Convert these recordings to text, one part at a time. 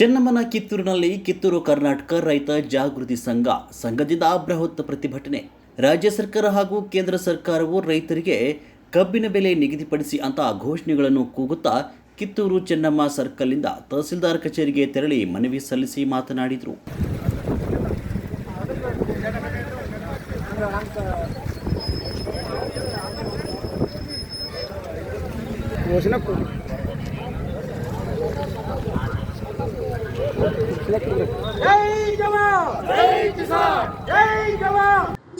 ಚೆನ್ನಮ್ಮನ ಕಿತ್ತೂರಿನಲ್ಲಿ ಕಿತ್ತೂರು ಕರ್ನಾಟಕ ರೈತ ಜಾಗೃತಿ ಸಂಘ, ಸಂಘದಿಂದ ಬೃಹತ್ ಪ್ರತಿಭಟನೆ. ರಾಜ್ಯ ಸರ್ಕಾರ ಹಾಗೂ ಕೇಂದ್ರ ಸರ್ಕಾರವು ರೈತರಿಗೆ ಕಬ್ಬಿನ ಬೆಲೆ ನಿಗದಿಪಡಿಸಿ ಅಂತ ಘೋಷಣೆಗಳನ್ನು ಕೂಗುತ್ತಾ ಕಿತ್ತೂರು ಚೆನ್ನಮ್ಮ ಸರ್ಕಲ್ನಿಂದ ತಹಸೀಲ್ದಾರ್ ಕಚೇರಿಗೆ ತೆರಳಿ ಮನವಿ ಸಲ್ಲಿಸಿ ಮಾತನಾಡಿದರು.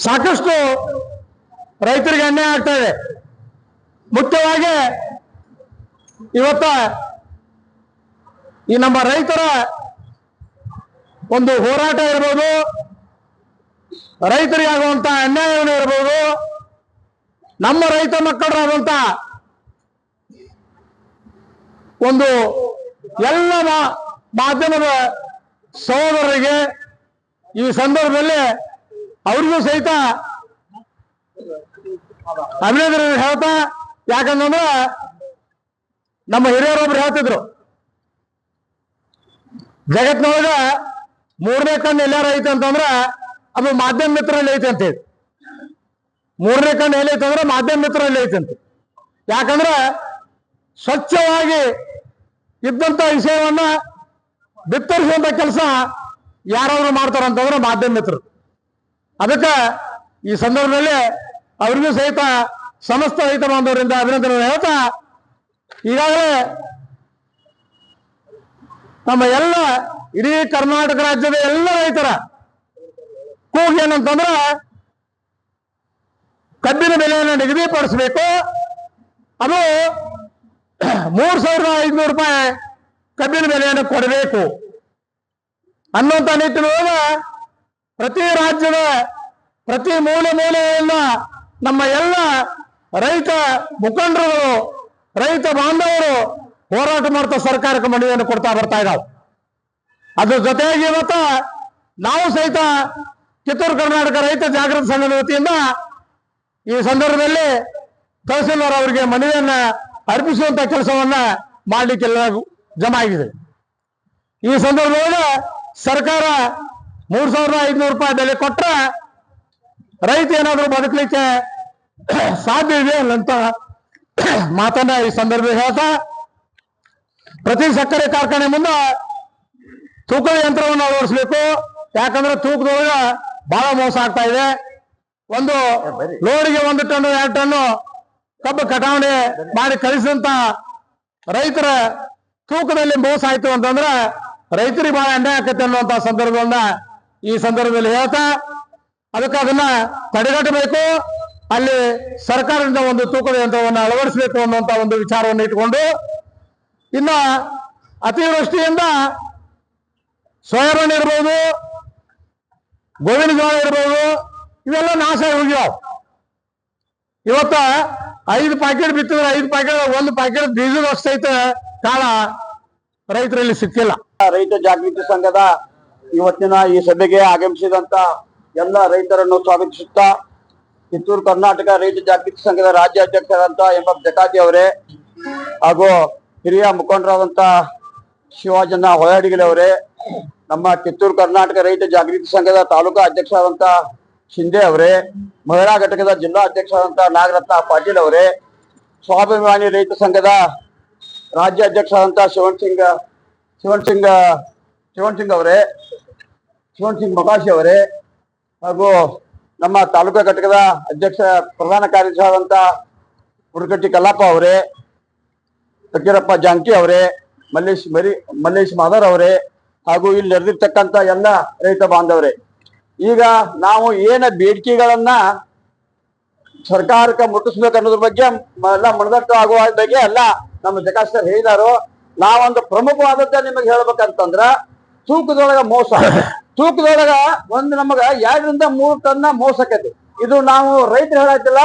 ಸಾಕಷ್ಟು ರೈತರಿಗೆ ಅನ್ಯಾಯ ಆಗ್ತಾ ಇದೆ. ಮುಖ್ಯವಾಗಿ ಇವತ್ತ ಈ ನಮ್ಮ ರೈತರ ಒಂದು ಹೋರಾಟ ಇರ್ಬೋದು, ರೈತರಿಗೆ ಆಗುವಂತ ಅನ್ಯಾಯವನ್ನು ಇರ್ಬೋದು, ನಮ್ಮ ರೈತ ಮಕ್ಕಳರಾದಂತ ಒಂದು ಎಲ್ಲ ಮಾಧ್ಯಮದ ಸಹೋದರರಿಗೆ ಈ ಸಂದರ್ಭದಲ್ಲಿ ಅವ್ರಿಗೂ ಸಹಿತ ಅಭಿನಂದನೆ ಹೇಳ್ತಾ, ಯಾಕಂತಂದ್ರೆ ನಮ್ಮ ಹಿರಿಯರೊಬ್ರು ಹೇಳ್ತಿದ್ರು ಜಗತ್ನೊಳಗ ಮೂರನೇ ಕಣ್ಣು ಎಲ್ಲಾರ ಐತೆ ಅಂತಂದ್ರ ಅದು ಮಾಧ್ಯಮ ಮಿತ್ರರಲ್ಲಿ ಐತೆ ಅಂತೇಳಿ ಮೂರನೇ ಕಣ್ಣು ಎಲ್ಲೈತೆ ಅಂದ್ರೆ ಮಾಧ್ಯಮ ಮಿತ್ರರಲ್ಲಿ ಐತೆ ಅಂತ. ಯಾಕಂದ್ರೆ ಸ್ವಚ್ಛವಾಗಿ ಇದ್ದಂತ ವಿಷಯವನ್ನ ಬಿತ್ತರಿಸುವಂತ ಕೆಲಸ ಯಾರಾದ್ರೂ ಮಾಡ್ತಾರಂತಂದ್ರೆ ಮಾಧ್ಯಮ ಮಿತ್ರರು. ಅದಕ್ಕೆ ಈ ಸಂದರ್ಭದಲ್ಲಿ ಅವ್ರಿಗೂ ಸಹಿತ ಸಮಸ್ತ ರೈತ ಬಾಂಧವರಿಂದ ಅಭಿನಂದನೆ ಹೇಳ್ತಾ, ಈಗಾಗಲೇ ನಮ್ಮ ಎಲ್ಲ ಇಡೀ ಕರ್ನಾಟಕ ರಾಜ್ಯದ ಎಲ್ಲ ರೈತರ ಕೂಗು ಏನಂತಂದ್ರೆ ಕಬ್ಬಿನ ಬೆಲೆಯನ್ನು ನಿಗದಿಪಡಿಸಬೇಕು. ಅದು ಮೂರು ಸಾವಿರದ ಐದುನೂರು ರೂಪಾಯಿ ಕಬ್ಬಿನ ಬೆಲೆಯನ್ನು ಕೊಡಬೇಕು. ಅನ್ನುವಂತ ನಿಟ್ಟಿನೊಳಗ ಪ್ರತಿ ರಾಜ್ಯದ ಪ್ರತಿ ಮೂಲೆ ಮೂಲೆಯನ್ನ ನಮ್ಮ ಎಲ್ಲ ರೈತ ಮುಖಂಡರುಗಳು, ರೈತ ಬಾಂಧವರು ಹೋರಾಟ ಮಾಡ್ತಾ ಸರ್ಕಾರಕ್ಕೆ ಮನವಿಯನ್ನು ಕೊಡ್ತಾ ಬರ್ತಾ ಇದ್ದಾವೆ ಅದ್ರ ಜೊತೆಗೆ ಇವತ್ತ ನಾವು ಸಹಿತ ಕಿತ್ತೂರು ಕರ್ನಾಟಕ ರೈತ ಜಾಗೃತಿ ಸಂಘದ ವತಿಯಿಂದ ಈ ಸಂದರ್ಭದಲ್ಲಿ ತಹಸೀಲ್ದಾರ್ ಅವರಿಗೆ ಮನವಿಯನ್ನ ಅರ್ಪಿಸುವಂತ ಕೆಲಸವನ್ನ ಮಾಡ್ಲಿಕ್ಕೆಲ್ಲ ಜಮಾ ಆಗಿದೆ. ಈ ಸಂದರ್ಭದಲ್ಲಿ ಸರ್ಕಾರ ಮೂರ್ ಸಾವಿರದ ಐದುನೂರು ರೂಪಾಯಿ ಬೆಲೆ ಕೊಟ್ರ ರೈತ ಏನಾದರೂ ಬದುಕಲಿಕ್ಕೆ ಸಾಧ್ಯ ಇದೆ ಅಂತ ಮಾತನ್ನ ಈ ಸಂದರ್ಭ ಹೇಳ್ತಾ ಪ್ರತಿ ಸಕ್ಕರೆ ಕಾರ್ಖಾನೆ ಮುಂದೆ ತೂಕದ ಯಂತ್ರವನ್ನು ಅಳವಡಿಸಬೇಕು. ಯಾಕಂದ್ರೆ ತೂಕದೊಳಗ ಬಹಳ ಮೋಸ ಆಗ್ತಾ ಇದೆ. ಒಂದು ಲೋಡಿಗೆ ಒಂದು ಟನ್ ಎರಡು ಟನ್ನು ಕಬ್ಬು ಕಟಾವಣೆ ಮಾಡಿ ಕಳಿಸಿದಂತ ರೈತರ ತೂಕದಲ್ಲಿ ಮೋಸ ಆಯ್ತು ಅಂತಂದ್ರೆ ರೈತರಿಗೆ ಬಹಳ ಅನ್ಯಾಯ ಆಕತ್ತೆ ಅನ್ನುವಂತ ಸಂದರ್ಭವನ್ನ ಈ ಸಂದರ್ಭದಲ್ಲಿ ಹೇಳ್ತಾ, ಅದಕ್ಕೆ ಅದನ್ನ ತಡೆಗಟ್ಟಬೇಕು. ಅಲ್ಲಿ ಸರ್ಕಾರದಿಂದ ಒಂದು ತೂಕದ ಯಂತ್ರವನ್ನು ಅಳವಡಿಸಬೇಕು ಅನ್ನುವಂತ ಒಂದು ವಿಚಾರವನ್ನು ಇಟ್ಕೊಂಡು ಇನ್ನ ಅತಿವೃಷ್ಟಿಯಿಂದ ಸೋಯಾಬೀನ್ ಇರ್ಬೋದು, ಗೋವಿನ ಜೋಳ ಇರ್ಬೋದು, ಇವೆಲ್ಲ ನಾಶ ಹೋಗ್ಯಾವ. ಇವತ್ತ ಐದು ಪ್ಯಾಕೆಟ್ ಬಿತ್ತಿದ್ರೆ ಐದು ಪ್ಯಾಕೆಟ್ ಒಂದು ಪ್ಯಾಕೆಟ್ ಬೀಜದ ಅಷ್ಟೈತೆ ಕಾಲ ರೈತರಲ್ಲಿ ಸಿಕ್ಕಿಲ್ಲ. ರೈತ ಜಾಗೃತಿ ಸಂಘದ ಇವತ್ತಿನ ಈ ಸಭೆಗೆ ಆಗಮಿಸಿದಂತ ಎಲ್ಲ ರೈತರನ್ನು ಸ್ವಾಗತಿಸುತ್ತಾ ಕಿತ್ತೂರು ಕರ್ನಾಟಕ ರೈತ ಜಾಗೃತಿ ಸಂಘದ ರಾಜ್ಯ ಅಧ್ಯಕ್ಷರಾದಂತ ಎಂ ಎಫ್ ಅವರೇ ಹಾಗೂ ಹಿರಿಯ ಮುಖಂಡರಾದಂತ ಶಿವಾಜನ ಹೊಯಾಡಿಗಳವರೇ ನಮ್ಮ ಕಿತ್ತೂರು ಕರ್ನಾಟಕ ರೈತ ಜಾಗೃತಿ ಸಂಘದ ತಾಲೂಕಾ ಅಧ್ಯಕ್ಷರಾದಂತ ಶಿಂದೆ ಅವರೇ, ಮಹಿಳಾ ಘಟಕದ ಜಿಲ್ಲಾ ಅಧ್ಯಕ್ಷರಾದಂತ ನಾಗರತ್ನ ಪಾಟೀಲ್ ಅವರೇ, ಸ್ವಾಭಿಮಾನಿ ರೈತ ಸಂಘದ ರಾಜ್ಯ ಅಧ್ಯಕ್ಷರಾದಂತ ಶಿವನ್ ಸಿಂಗ್ ಶಿವನ್ ಸಿಂಗ್ ಶಿವನ್ ಸಿಂಗ್ ಅವರೇ ಶಿವನ್ ಸಿಂಗ್ ಮೊಕಾಶಿ ಅವರೇ, ಹಾಗೂ ನಮ್ಮ ತಾಲೂಕಾ ಘಟಕದ ಅಧ್ಯಕ್ಷ, ಪ್ರಧಾನ ಕಾರ್ಯದರ್ಶಿಯಾದಂತ ಹುಡುಗಟ್ಟಿ ಕಲ್ಲಪ್ಪ ಅವರೇ ಫಕೀರಪ್ಪ ಜಾಂಕಿ ಅವರೇ, ಮಲ್ಲೇಶ್ ಮರಿ, ಮಲ್ಲೇಶ್ ಮಾದರ್ ಅವರೇ, ಹಾಗೂ ಇಲ್ಲಿ ನೆರೆದಿರ್ತಕ್ಕಂಥ ಎಲ್ಲ ರೈತ ಬಾಂಧವರೇ. ಈಗ ನಾವು ಏನ ಬೇಡಿಕೆಗಳನ್ನ ಸರ್ಕಾರಕ್ಕೆ ಮುಟ್ಟಿಸ್ಬೇಕು ಅನ್ನೋದ್ರ ಬಗ್ಗೆ ಎಲ್ಲ ಮನದಟ್ಟು ಆಗುವ ಬಗ್ಗೆ ಎಲ್ಲ ನಮ್ಮ ಜಕಾಶ್ ಸರ್ ಹೇಳಿದಾರು. ನಾವೊಂದು ಪ್ರಮುಖವಾದದ್ದ ನಿಮಗೆ ಹೇಳ್ಬೇಕಂತಂದ್ರ ತೂಕದೊಳಗ ಮೋಸ. ತೂಕದೊಳಗ ಒಂದು ನಮಗ ಎರಡರಿಂದ ಮೂರು ಟನ್ನ ಮೋಸ ಆಕೈತಿ ಇದು ನಾವು ರೈತರು ಹೇಳತ್ತಿಲ್ಲ